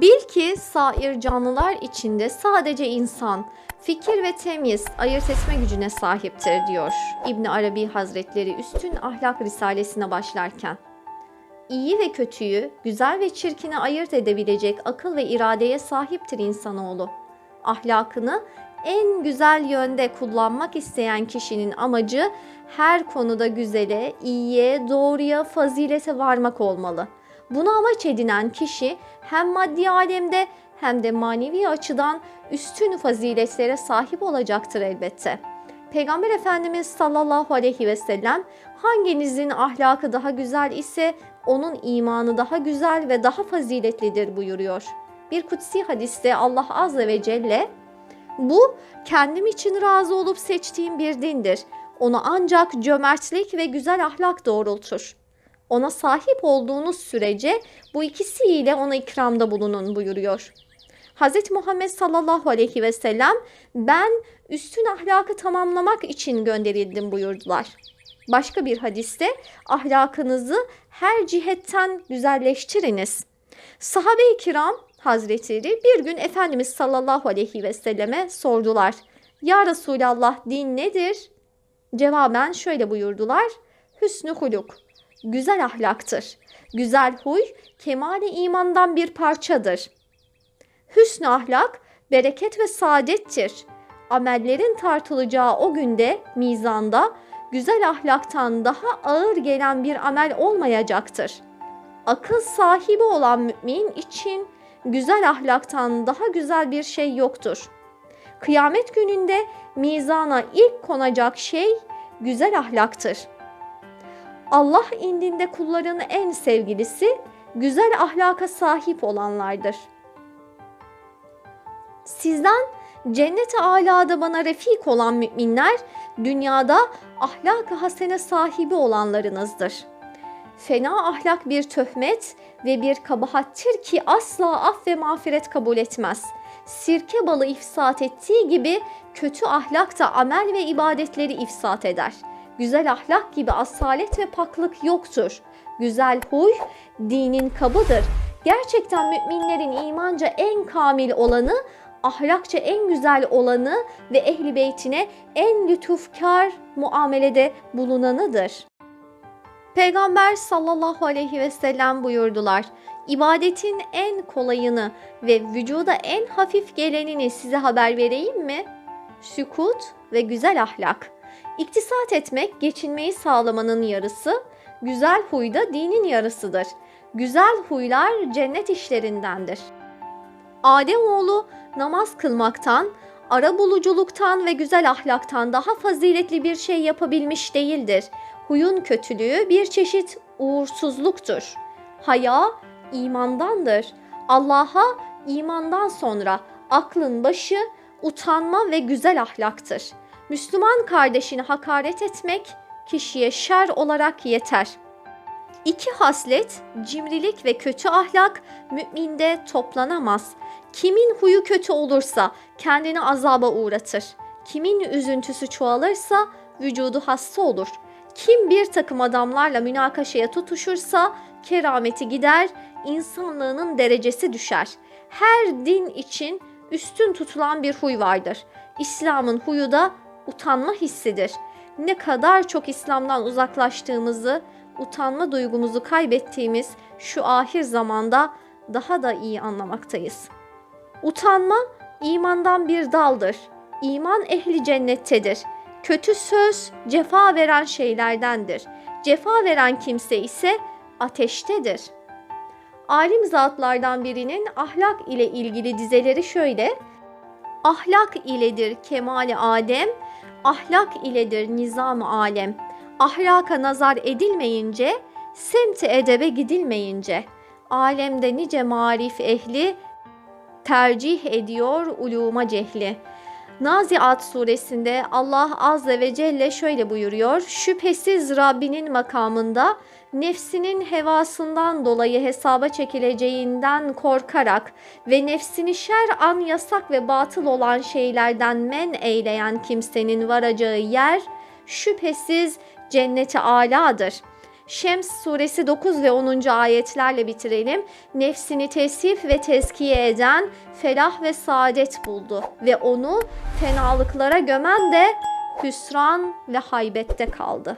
Bil ki sair canlılar içinde sadece insan fikir ve temyiz ayırt etme gücüne sahiptir diyor İbn Arabi Hazretleri Üstün Ahlak Risalesine başlarken. İyi ve kötüyü, güzel ve çirkini ayırt edebilecek akıl ve iradeye sahiptir insanoğlu. Ahlakını en güzel yönde kullanmak isteyen kişinin amacı her konuda güzele, iyiye, doğruya, fazilete varmak olmalı. Bunu amaç edinen kişi hem maddi alemde hem de manevi açıdan üstün faziletlere sahip olacaktır elbette. Peygamber Efendimiz sallallahu aleyhi ve sellem hanginizin ahlakı daha güzel ise onun imanı daha güzel ve daha faziletlidir buyuruyor. Bir kutsi hadiste Allah azze ve celle bu kendim için razı olup seçtiğim bir dindir. Onu ancak cömertlik ve güzel ahlak doğrultur. Ona sahip olduğunuz sürece bu ikisiyle ona ikramda bulunun buyuruyor. Hz. Muhammed sallallahu aleyhi ve sellem ben üstün ahlakı tamamlamak için gönderildim buyurdular. Başka bir hadiste ahlakınızı her cihetten güzelleştiriniz. Sahabe-i kiram hazretleri bir gün Efendimiz sallallahu aleyhi ve selleme sordular. Ya Resulallah din nedir? Cevaben şöyle buyurdular. Hüsnü huluk, güzel ahlaktır. Güzel huy, kemali imandan bir parçadır. Hüsnü ahlak, bereket ve saadettir. Amellerin tartılacağı o günde, mizanda, güzel ahlaktan daha ağır gelen bir amel olmayacaktır. Akıl sahibi olan mümin için güzel ahlaktan daha güzel bir şey yoktur. Kıyamet gününde mizana ilk konacak şey güzel ahlaktır. Allah indinde kulların en sevgilisi güzel ahlaka sahip olanlardır. Sizden cennet-i alada bana refik olan müminler dünyada ahlak-ı hasene sahibi olanlarınızdır. Fena ahlak bir töhmet ve bir kabahattir ki asla af ve mağfiret kabul etmez. Sirke balı ifsat ettiği gibi kötü ahlak da amel ve ibadetleri ifsat eder. Güzel ahlak gibi asalet ve paklık yoktur. Güzel huy dinin kabıdır. Gerçekten müminlerin imanca en kamil olanı ahlakça en güzel olanı ve ehli beytine en lütufkar muamelede bulunanıdır. Peygamber sallallahu aleyhi ve sellem buyurdular. İbadetin en kolayını ve vücuda en hafif gelenini size haber vereyim mi? Sükut ve güzel ahlak. İktisat etmek geçinmeyi sağlamanın yarısı, güzel huy da dinin yarısıdır. Güzel huylar cennet işlerindendir. Ademoğlu namaz kılmaktan, ara buluculuktan ve güzel ahlaktan daha faziletli bir şey yapabilmiş değildir. Huyun kötülüğü bir çeşit uğursuzluktur. Haya imandandır. Allah'a imandan sonra aklın başı utanma ve güzel ahlaktır. Müslüman kardeşini hakaret etmek kişiye şer olarak yeter. İki haslet, cimrilik ve kötü ahlak müminde toplanamaz. Kimin huyu kötü olursa kendini azaba uğratır. Kimin üzüntüsü çoğalırsa vücudu hasta olur. Kim bir takım adamlarla münakaşaya tutuşursa kerameti gider, insanlığının derecesi düşer. Her din için üstün tutulan bir huy vardır. İslam'ın huyu da utanma hissidir. Ne kadar çok İslam'dan uzaklaştığımızı, utanma duygumuzu kaybettiğimiz şu ahir zamanda daha da iyi anlamaktayız. Utanma imandan bir daldır. İman ehli cennettedir. Kötü söz cefa veren şeylerdendir. Cefa veren kimse ise ateştedir. Alim zatlardan birinin ahlak ile ilgili dizeleri şöyle. Ahlak iledir kemali Adem, ahlak iledir nizam alem. Ahlaka nazar edilmeyince, semti edebe gidilmeyince, alemde nice marif ehli tercih ediyor uluma cehli. Naziat suresinde Allah azze ve celle şöyle buyuruyor. Şüphesiz Rabbinin makamında nefsinin hevasından dolayı hesaba çekileceğinden korkarak ve nefsini şer an yasak ve batıl olan şeylerden men eyleyen kimsenin varacağı yer şüphesiz cenneti aladır. Şems suresi 9 ve 10. ayetlerle bitirelim. Nefsini tesif ve tezkiye eden felah ve saadet buldu ve onu fenalıklara gömen de hüsran ve haybette kaldı.